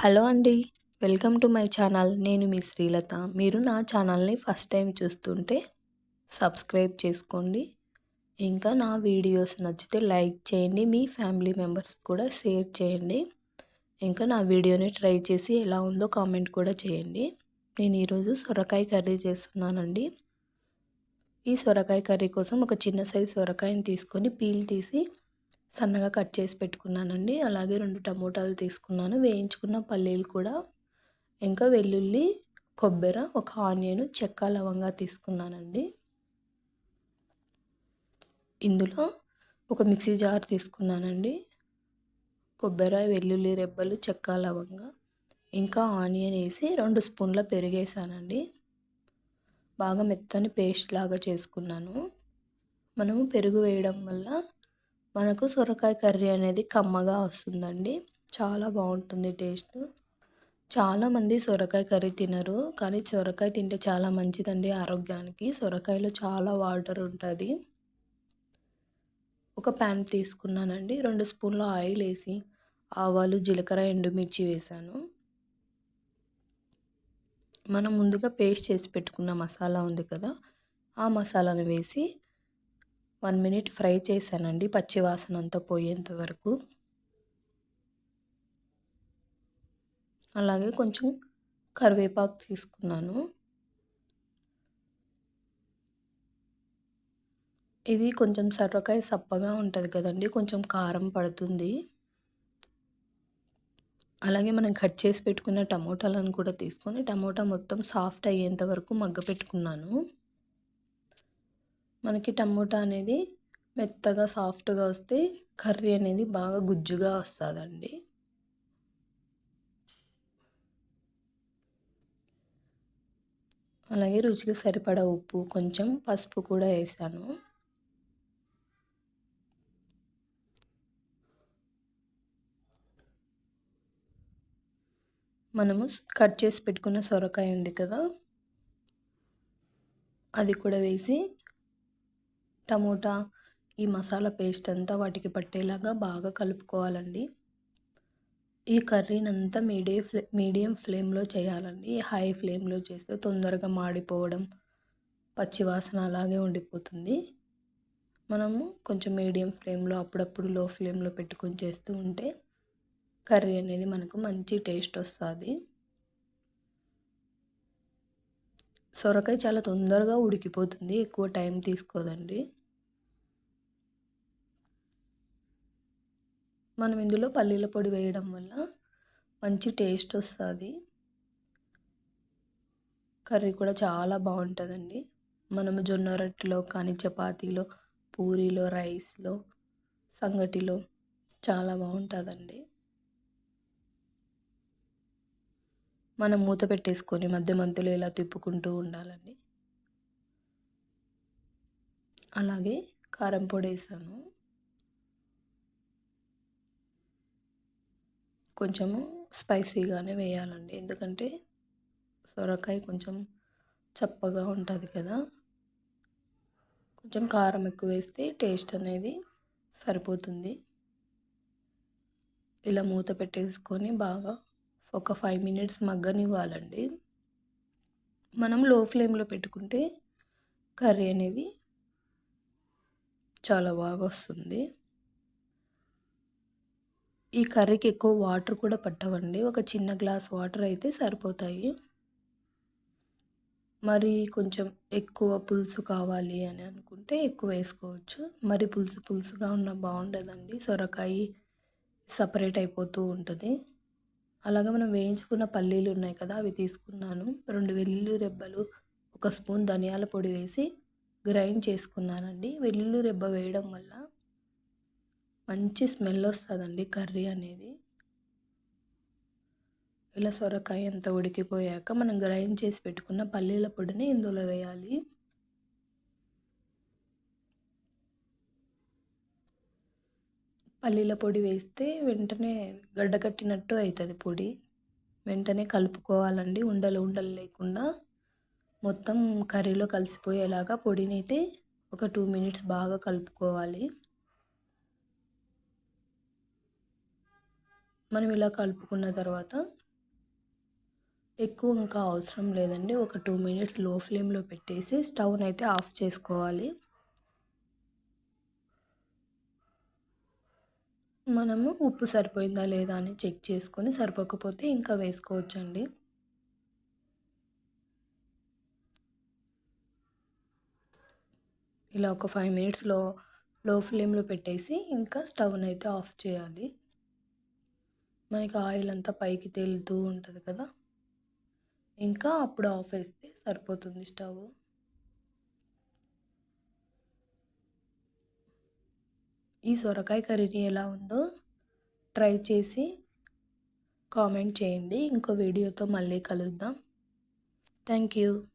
Hello అండి welcome to my channel. నేను మీ శ్రీలత. మీరు నా ఛానల్ని ఫస్ట్ టైం చూస్తుంటే సబ్స్క్రైబ్ చేసుకోండి. ఇంకా నా వీడియోస్ నచ్చితే లైక్ చేయండి మీ ఫ్యామిలీ మెంబర్స్ కూడా షేర్ చేయండి. ఇంకా నా వీడియోని ట్రై చేసి ఎలా ఉందో కామెంట్ కూడా చేయండి. నేను ఈరోజు సొరకాయ కర్రీ చేస్తున్నానండి. ఈ సొరకాయ కర్రీ కోసం ఒక చిన్న సైజు సొరకాయని తీసుకొని పీల్ తీసి సన్నగా కట్ చేసి పెట్టుకున్నానండి. అలాగే రెండు టమోటాలు తీసుకున్నాను. వేయించుకున్న పల్లీలు కూడా ఇంకా వెల్లుల్లి కొబ్బరి ఒక ఆనియన్ చెక్క లవంగా తీసుకున్నానండి. ఇందులో ఒక మిక్సీ జార్ తీసుకున్నానండి. కొబ్బరి వెల్లుల్లి రెబ్బలు చెక్క లవంగా ఇంకా ఆనియన్ వేసి రెండు స్పూన్ల పెరిగేసానండి. బాగా మెత్తని పేస్ట్ లాగా చేసుకున్నాను. మనము పెరుగు వేయడం వల్ల మనకు సొరకాయ కర్రీ అనేది కమ్మగా వస్తుందండి. చాలా బాగుంటుంది టేస్ట్. చాలామంది సొరకాయ కర్రీ తినరు కానీ సొరకాయ తింటే చాలా మంచిదండి ఆరోగ్యానికి. సొరకాయలో చాలా వాటర్ ఉంటుంది. ఒక ప్యాన్ తీసుకున్నానండి. రెండు స్పూన్ల ఆయిల్ వేసి ఆవాలు జీలకర్ర ఎండుమిర్చి వేసాను. మనం ముందుగా పేస్ట్ చేసి పెట్టుకున్న మసాలా ఉంది కదా ఆ మసాలాను వేసి వన్ మినిట్ ఫ్రై చేశానండి పచ్చి వాసన అంతా పోయేంత వరకు. అలాగే కొంచెం కరివేపాకు తీసుకున్నాను. ఇది కొంచెం సర్రకాయ సప్పగా ఉంటుంది కదండి కొంచెం కారం పడుతుంది. అలాగే మనం కట్ చేసి పెట్టుకున్న టమోటాలను కూడా తీసుకొని టమోటా మొత్తం సాఫ్ట్ అయ్యేంత వరకు మగ్గ పెట్టుకున్నాను. మనకి టమోటా అనేది మెత్తగా సాఫ్ట్గా వస్తే కర్రీ అనేది బాగా గుజ్జుగా వస్తుందండి. అలాగే రుచికి సరిపడా ఉప్పు కొంచెం పసుపు కూడా వేసాను. మనము కట్ చేసి పెట్టుకున్న సొరకాయ ఉంది కదా అది కూడా వేసి టమోటా ఈ మసాలా పేస్ట్ అంతా వాటికి పట్టేలాగా బాగా కలుపుకోవాలండి. ఈ కర్రీని అంతా మీడియం ఫ్లే మీడియం ఫ్లేమ్లో చేయాలండి. హై ఫ్లేమ్లో చేస్తే తొందరగా మాడిపోవడం పచ్చివాసన అలాగే ఉండిపోతుంది. మనము కొంచెం మీడియం ఫ్లేమ్లో అప్పుడప్పుడు లో ఫ్లేమ్లో పెట్టుకొని చేస్తూ ఉంటే కర్రీ అనేది మనకు మంచి టేస్ట్ వస్తుంది. సొరకాయ చాలా తొందరగా ఉడికిపోతుంది. ఎక్కువ టైం తీసుకోదండి. మనం ఇందులో పల్లీల పొడి వేయడం వల్ల మంచి టేస్ట్ వస్తుంది. కర్రీ కూడా చాలా బాగుంటుందండి. మనము జొన్న రొట్టెలో కానీ చపాతీలో పూరీలో రైస్లో సంగటిలో చాలా బాగుంటుందండి. మనం మూత పెట్టేసుకొని మధ్య మధ్యలో ఇలా తిప్పుకుంటూ ఉండాలండి. అలాగే కారం పొడి వేసాను. కొంచెము స్పైసీగానే వేయాలండి. ఎందుకంటే సొరకాయ కొంచెం చప్పగా ఉంటుంది కదా. కొంచెం కారం ఎక్కువ వేస్తే టేస్ట్ అనేది సరిపోతుంది. ఇలా మూత పెట్టేసుకొని బాగా ఒక ఫైవ్ మినిట్స్ మగ్గనివ్వాలండి. మనం లో ఫ్లేమ్లో పెట్టుకుంటే కర్రీ అనేది చాలా బాగా వస్తుంది ఈ కర్రీకి ఎక్కువ వాటర్ కూడా పట్టవండి. ఒక చిన్న గ్లాస్ వాటర్ అయితే సరిపోతాయి. మరి కొంచెం ఎక్కువ పులుసు కావాలి అని అనుకుంటే ఎక్కువ వేసుకోవచ్చు. మరి పులుసు పులుసుగా ఉన్న బాగుండదండి. సొరకాయ సపరేట్ అయిపోతూ ఉంటుంది. అలాగే మనం వేయించుకున్న పల్లీలు ఉన్నాయి కదా అవి తీసుకున్నాను. రెండు వెల్లుల్లి రెబ్బలు ఒక స్పూన్ ధనియాల పొడి వేసి గ్రైండ్ చేసుకున్నానండి. వెల్లుల్లి రెబ్బ వేయడం వల్ల మంచి స్మెల్ వస్తుందండి కర్రీ అనేది. ఇలా సొరకాయ అంతా ఉడికిపోయాక మనం గ్రైండ్ చేసి పెట్టుకున్న పల్లీల పొడిని ఇందులో వేయాలి. పల్లీల పొడి వేస్తే వెంటనే గడ్డకట్టినట్టు అవుతుంది పొడి. వెంటనే కలుపుకోవాలండి. ఉండలు ఉండలు లేకుండా మొత్తం కర్రీలో కలిసిపోయేలాగా పొడిని అయితే ఒక టూ మినిట్స్ బాగా కలుపుకోవాలి. మనం ఇలా కలుపుకున్న తర్వాత ఎక్కువ ఇంకా అవసరం లేదండి. ఒక టూ మినిట్స్లో ఫ్లేమ్లో పెట్టేసి స్టవ్ని అయితే ఆఫ్ చేసుకోవాలి. మనము ఉప్పు సరిపోయిందా లేదా అని చెక్ చేసుకొని సరిపోకపోతే ఇంకా వేసుకోవచ్చండి. ఇలా ఒక ఫైవ్ మినిట్స్లో లో ఫ్లేమ్లో పెట్టేసి ఇంకా స్టవ్ని అయితే ఆఫ్ చేయాలి. మనకి ఆయిల్ అంతా పైకి తేలుతూ ఉంటుంది కదా. ఇంకా అప్పుడు ఆఫ్ వేస్తే సరిపోతుంది స్టవ్. ఈ సొరకాయ కర్రీని ఎలా ఉందో ట్రై చేసి కామెంట్ చేయండి. ఇంకో వీడియోతో మళ్ళీ కలుద్దాం. Thank you.